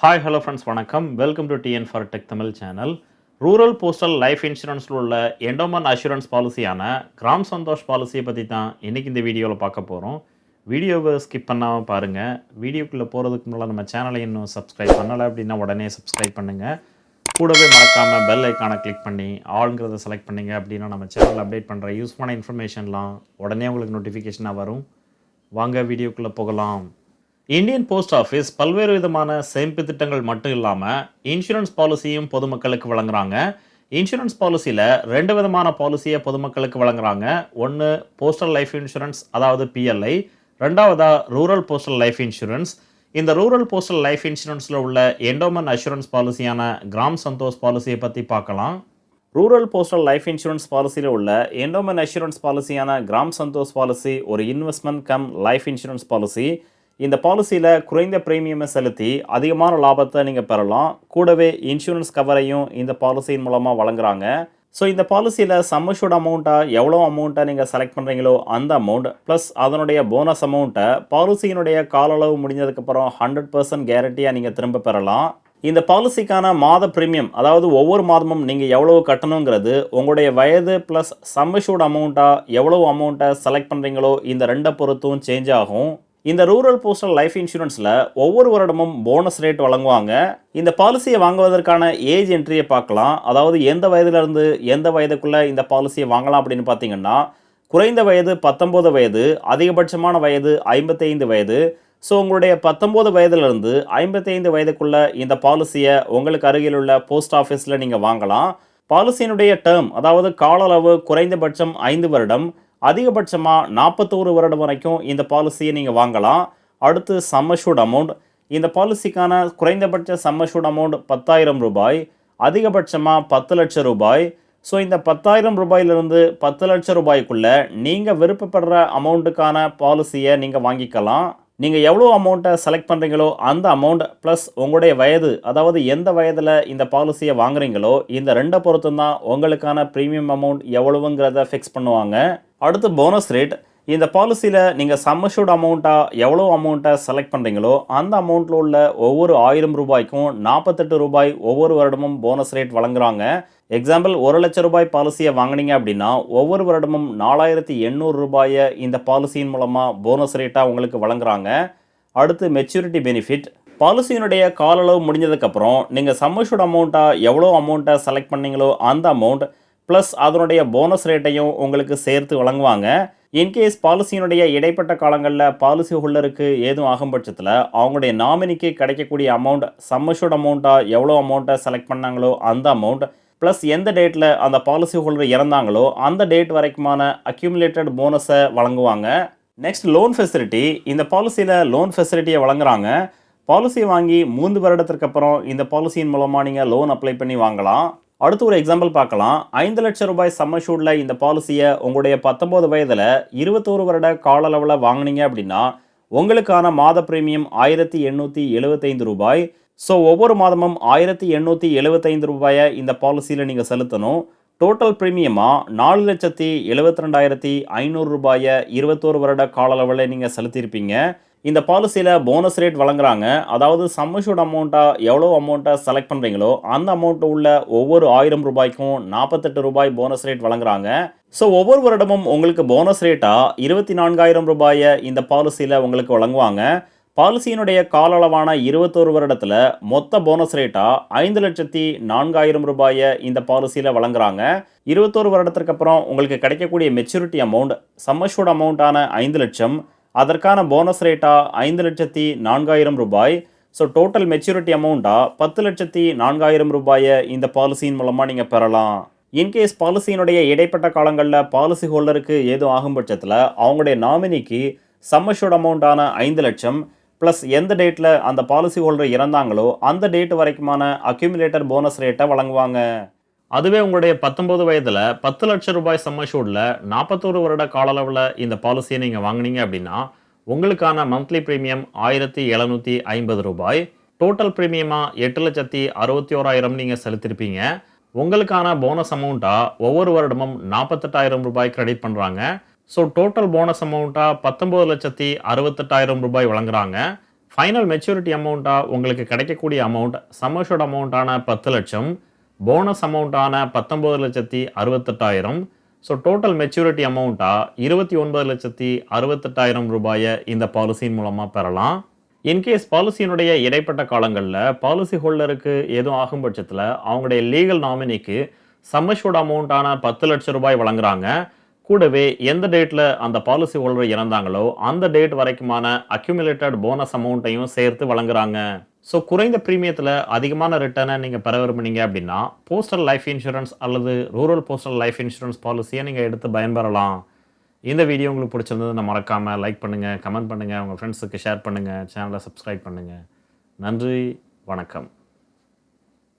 Hi hello friends வணக்கம். Welcome to TN for tech Tamil channel rural postal life இன்சூரன்ஸில் உள்ள endowment assurance பாலிசியான கிராம் சந்தோஷ் பாலிசியை பற்றி தான் இன்றைக்கி இந்த வீடியோவில் பார்க்க போகிறோம் வீடியோவை ஸ்கிப் பண்ணாமல் பாருங்கள் வீடியோக்குள்ளே போகிறதுக்கு முன்னால் நம்ம சேனலை இன்னும் சப்ஸ்கிரைப் பண்ணலை அப்படின்னா உடனே சப்ஸ்கிரைப் பண்ணுங்கள் கூடவே மறக்காமல் பெல் ஐக்கானை கிளிக் பண்ணி ஆளுங்கிறத செலக்ட் பண்ணிங்க அப்படின்னா நம்ம சேனல் அப்டேட் பண்ணுற யூஸ்ஃபுல்லான இன்ஃபர்மேஷன்லாம் உடனே உங்களுக்கு நோட்டிஃபிகேஷனாக வரும். வாங்க வீடியோக்குள்ளே போகலாம். இந்தியன் போஸ்ட் ஆஃபீஸ் பல்வேறு விதமான சேமிப்பு திட்டங்கள் மட்டும் இல்லாமல் இன்சூரன்ஸ் பாலிசியும் பொதுமக்களுக்கு வழங்குறாங்க. இன்சூரன்ஸ் பாலிசியில் ரெண்டு விதமான பாலிசியை பொதுமக்களுக்கு வழங்குறாங்க. ஒன்று போஸ்டல் லைஃப் இன்சூரன்ஸ் அதாவது பிஎல்ஐ ரெண்டாவதா ரூரல் போஸ்டல் லைஃப் இன்சூரன்ஸ். இந்த ரூரல் போஸ்டல் லைஃப் இன்சூரன்ஸில் உள்ள எண்டோமன் அஷூரன்ஸ் பாலிசியான கிராம் சந்தோஷ் பாலிசியை பற்றி பார்க்கலாம். ரூரல் போஸ்டல் லைஃப் இன்சூரன்ஸ் பாலிசியில் உள்ள எண்டோமன் அஷூரன்ஸ் பாலிசியான கிராம் சந்தோஷ் பாலிசி ஒரு investment cum life insurance policy. இந்த பாலிசியில் குறைந்த ப்ரீமியமை செலுத்தி அதிகமான லாபத்தை நீங்கள் பெறலாம். கூடவே இன்சூரன்ஸ் கவரையும் இந்த பாலிசியின் மூலமாக வழங்குறாங்க. ஸோ இந்த பாலிசியில் சம்மஷூட் அமௌண்ட்டாக எவ்வளோ அமௌண்ட்டை நீங்கள் செலக்ட் பண்ணுறீங்களோ அந்த அமௌண்ட் ப்ளஸ் அதனுடைய போனஸ் அமௌண்ட்டை பாலிசியினுடைய கால அளவு முடிஞ்சதுக்கப்புறம் ஹண்ட்ரட் பர்சன்ட் கேரண்டியாக நீங்கள் திரும்ப பெறலாம். இந்த பாலிசிக்கான மாத பிரீமியம் அதாவது ஒவ்வொரு மாதமும் நீங்கள் எவ்வளவு கட்டணுங்கிறது உங்களுடைய வயது ப்ளஸ் சம்மஷூட் அமௌண்ட்டாக எவ்வளோ அமௌண்ட்டை செலக்ட் பண்ணுறீங்களோ இந்த ரெண்டை பொறுத்தும் சேஞ்ச் ஆகும். இந்த ரூரல் போஸ்டல் லைஃப் இன்சூரன்ஸில் ஒவ்வொரு வருடமும் போனஸ் ரேட் வழங்குவாங்க. இந்த பாலிசியை வாங்குவதற்கான ஏஜ் என்ட்ரியை பார்க்கலாம். அதாவது எந்த வயதுலேருந்து எந்த வயதுக்குள்ளே இந்த பாலிசியை வாங்கலாம் அப்படின்னு பார்த்தீங்கன்னா குறைந்த வயது பத்தொம்போது வயது அதிகபட்சமான வயது ஐம்பத்தைந்து வயது. ஸோ உங்களுடைய பத்தொம்போது வயதுலேருந்து ஐம்பத்தைந்து வயதுக்குள்ளே இந்த பாலிசியை உங்களுக்கு அருகில் உள்ள போஸ்ட் ஆஃபீஸில் நீங்கள் வாங்கலாம். பாலிசியினுடைய டேர்ம் அதாவது கால அளவு குறைந்தபட்சம் ஐந்து வருடம் அதிகபட்சமாக நாற்பத்தோரு வருடம் வரைக்கும் இந்த பாலிசியை நீங்கள் வாங்கலாம். அடுத்து சம்மஷூட் அமௌண்ட். இந்த பாலிசிக்கான குறைந்தபட்ச சம்மஷூட் அமௌண்ட் பத்தாயிரம் ரூபாய். அதிகபட்சமாக பத்து லட்சம் ரூபாய். ஸோ இந்த பத்தாயிரம் ரூபாயிலிருந்து பத்து லட்சம் ரூபாய்க்குள்ளே நீங்கள் விருப்பப்படுற அமௌண்ட்டுக்கான பாலிசியை நீங்கள் வாங்கிக்கலாம். நீங்கள் எவ்வளோ அமௌண்ட்டை செலக்ட் பண்ணுறீங்களோ அந்த அமௌண்ட் ப்ளஸ் உங்களுடைய வயது அதாவது எந்த வயதில் இந்த பாலிசியை வாங்குறீங்களோ இந்த ரெண்டை பொறுத்தும் தான் உங்களுக்கான ப்ரீமியம் அமௌண்ட் எவ்வளவுங்கிறத ஃபிக்ஸ் பண்ணுவாங்க. அடுத்து போனஸ் ரேட் இந்த பாலிசியில் நீங்கள் சம்மஷூட் அமௌண்ட்டாக எவ்வளோ அமௌண்ட்டை செலக்ட் பண்ணுறீங்களோ அந்த அமௌண்ட்டில் உள்ள ஒவ்வொரு ஆயிரம் ரூபாய்க்கும் நாற்பத்தெட்டு ரூபாய் ஒவ்வொரு வருடமும் போனஸ் ரேட் வழங்குறாங்க. எக்ஸாம்பிள் ஒரு லட்ச ரூபாய் பாலிசியை வாங்கினீங்க அப்படின்னா ஒவ்வொரு வருடமும் நாலாயிரத்தி எண்ணூறு ரூபாயை இந்த பாலிசியின் மூலமாக போனஸ் ரேட்டாக உங்களுக்கு வழங்குறாங்க. அடுத்து மெச்சூரிட்டி பெனிஃபிட் பாலிசியினுடைய கால அளவு முடிஞ்சதுக்கப்புறம் நீங்கள் சம்மஷூட் அமௌண்ட்டாக எவ்வளோ அமௌண்ட்டை செலக்ட் பண்ணீங்களோ அந்த அமௌண்ட் ப்ளஸ் அதனுடைய போனஸ் ரேட்டையும் உங்களுக்கு சேர்த்து வழங்குவாங்க. இன்கேஸ் பாலிசியினுடைய இடைப்பட்ட காலங்களில் பாலிசி ஹோல்டருக்கு ஏதும் ஆகும் பட்சத்தில் அவங்களுடைய நாமினிக்கு கிடைக்கக்கூடிய அமௌண்ட் சம்மஷூட் அமௌண்ட்டாக எவ்வளோ அமௌண்ட்டை செலக்ட் பண்ணாங்களோ அந்த அமௌண்ட் ப்ளஸ் எந்த டேட்டில் அந்த பாலிசி ஹோல்டர் இறந்தாங்களோ அந்த டேட் வரைக்குமான அக்யூமுலேட்டட் போனஸை வழங்குவாங்க. நெக்ஸ்ட் லோன் ஃபெசிலிட்டி இந்த பாலிசியில் லோன் ஃபெசிலிட்டியை வழங்குறாங்க. பாலிசி வாங்கி மூன்று வருடத்திற்கு அப்புறம் இந்த பாலிசியின் மூலமாக நீங்கள் லோன் அப்ளை பண்ணி வாங்கலாம். அடுத்து ஒரு எக்ஸாம்பிள் பார்க்கலாம். ஐந்து லட்சம் ரூபாய் சம்மஷூட்டில் இந்த பாலிசியை உங்களுடைய பத்தொம்போது வயதில் இருபத்தோரு வருட கால அளவில் வாங்கினீங்க அப்படின்னா உங்களுக்கான மாத பிரீமியம் ஆயிரத்தி எண்ணூற்றி எழுபத்தைந்து ரூபாய். ஸோ ஒவ்வொரு மாதமும் ஆயிரத்தி எண்ணூற்றி எழுபத்தைந்து ரூபாயை இந்த பாலிசியில் நீங்கள் செலுத்தணும். டோட்டல் ப்ரீமியமாக நாலு லட்சத்தி எழுபத்தி ரெண்டாயிரத்தி ஐநூறு ரூபாயை இருபத்தோரு வருட கால அளவில் நீங்கள் செலுத்தியிருப்பீங்க. இந்த பாலிசியில் போனஸ் ரேட் வழங்குறாங்க. அதாவது சம்மஷூட் அமௌண்ட்டாக எவ்வளோ அமௌண்ட்டை செலக்ட் பண்ணுறீங்களோ அந்த அமௌண்ட்டு உள்ள ஒவ்வொரு ஆயிரம் ரூபாய்க்கும் நாற்பத்தெட்டு ரூபாய் போனஸ் ரேட் வழங்குறாங்க. ஸோ ஒவ்வொரு வருடமும் உங்களுக்கு போனஸ் ரேட்டாக இருபத்தி நான்காயிரம் ரூபாயை இந்த பாலிசியில் உங்களுக்கு வழங்குவாங்க. பாலிசியினுடைய கால அளவான இருபத்தோரு வருடத்தில் மொத்த போனஸ் ரேட்டாக ஐந்து லட்சத்தி நான்காயிரம் ரூபாயை இந்த பாலிசியில் வழங்குறாங்க. இருபத்தோரு வருடத்திற்கு அப்புறம் உங்களுக்கு கிடைக்கக்கூடிய மெச்சூரிட்டி அமௌண்ட் சம்மஷூட் அமௌண்ட்டான ஐந்து லட்சம் அதற்கான போனஸ் ரேட்டாக ஐந்து லட்சத்தி நான்காயிரம் ரூபாய். ஸோ டோட்டல் மெச்சூரிட்டி அமௌண்ட்டாக பத்து லட்சத்தி நான்காயிரம் ரூபாயை இந்த பாலிசியின் மூலமாக நீங்கள் பெறலாம். இன்கேஸ் பாலிசியினுடைய இடைப்பட்ட காலங்களில் பாலிசி ஹோல்டருக்கு ஏதும் ஆகும் பட்சத்தில் அவங்களுடைய நாமினிக்கு சம்மஷூட் அமௌண்ட்டான ஐந்து லட்சம் ப்ளஸ் எந்த டேட்டில் அந்த பாலிசி ஹோல்டர் இறந்தாங்களோ அந்த டேட் வரைக்குமான அக்யூமுலேட்டர் போனஸ் ரேட்டை வழங்குவாங்க. அதுவே உங்களுடைய பத்தொன்பது வயதில் பத்து லட்சம் ரூபாய் சம்மஷூடில் நாற்பத்தோரு வருட கால அளவில் இந்த பாலிசியை நீங்கள் வாங்கினீங்க அப்படின்னா உங்களுக்கான மந்த்லி ப்ரீமியம் ஆயிரத்தி எழுநூற்றி ஐம்பது ரூபாய் டோட்டல் ப்ரீமியமாக எட்டு லட்சத்தி அறுபத்தி ஓராயிரம் நீங்கள் செலுத்திருப்பீங்க. உங்களுக்கான போனஸ் அமௌண்ட்டாக ஒவ்வொரு வருடமும் நாற்பத்தெட்டாயிரம் ரூபாய் கிரெடிட் பண்ணுறாங்க ஸோ டோட்டல் போனஸ் அமௌண்ட்டாக பத்தொம்பது லட்சத்தி அறுபத்தெட்டாயிரம் ரூபாய் வழங்குறாங்க. ஃபைனல் மெச்சூரிட்டி அமௌண்ட்டாக உங்களுக்கு கிடைக்கக்கூடிய அமௌண்ட் சமர்ஷோட அமௌண்ட்டான பத்து லட்சம். போனஸ் அமௌண்ட்டான பத்தொம்பது லட்சத்தி அறுபத்தெட்டாயிரம். ஸோ டோட்டல் மெச்சூரிட்டி அமௌண்ட்டாக இருபத்தி ஒன்பது லட்சத்தி அறுபத்தெட்டாயிரம் ரூபாயை இந்த பாலிசியின் மூலமாக பெறலாம். இன்கேஸ் பாலிசியினுடைய இடைப்பட்ட காலங்களில் பாலிசி ஹோல்டருக்கு எதுவும் ஆகும் பட்சத்தில் அவங்களுடைய லீகல் நாமினிக்கு சம்மஷூட் அமௌண்ட்டான பத்து லட்சம் ரூபாய் வழங்குறாங்க. கூடவே எந்த டேட்டில் அந்த பாலிசி ஹோல்டர் இறந்தாங்களோ அந்த டேட் வரைக்குமான அக்யூமுலேட்டட் போனஸ் அமௌண்ட்டையும் சேர்த்து வழங்குறாங்க. ஸோ குறைந்த ப்ரீமியத்தில் அதிகமான ரிட்டர்னை நீங்கள் பெற விரும்புனீங்க அப்படின்னா போஸ்டல் லைஃப் இன்சூரன்ஸ் அல்லது ரூரல் போஸ்டல் லைஃப் இன்சூரன்ஸ் பாலிசியை நீங்கள் எடுத்து பயன்பெறலாம். இந்த வீடியோ உங்களுக்கு பிடிச்சிருந்தது மறக்காமல் லைக் பண்ணுங்கள் கமெண்ட் பண்ணுங்கள் உங்கள் ஃப்ரெண்ட்ஸுக்கு ஷேர் பண்ணுங்கள் சேனலை சப்ஸ்கிரைப் பண்ணுங்கள் நன்றி வணக்கம்.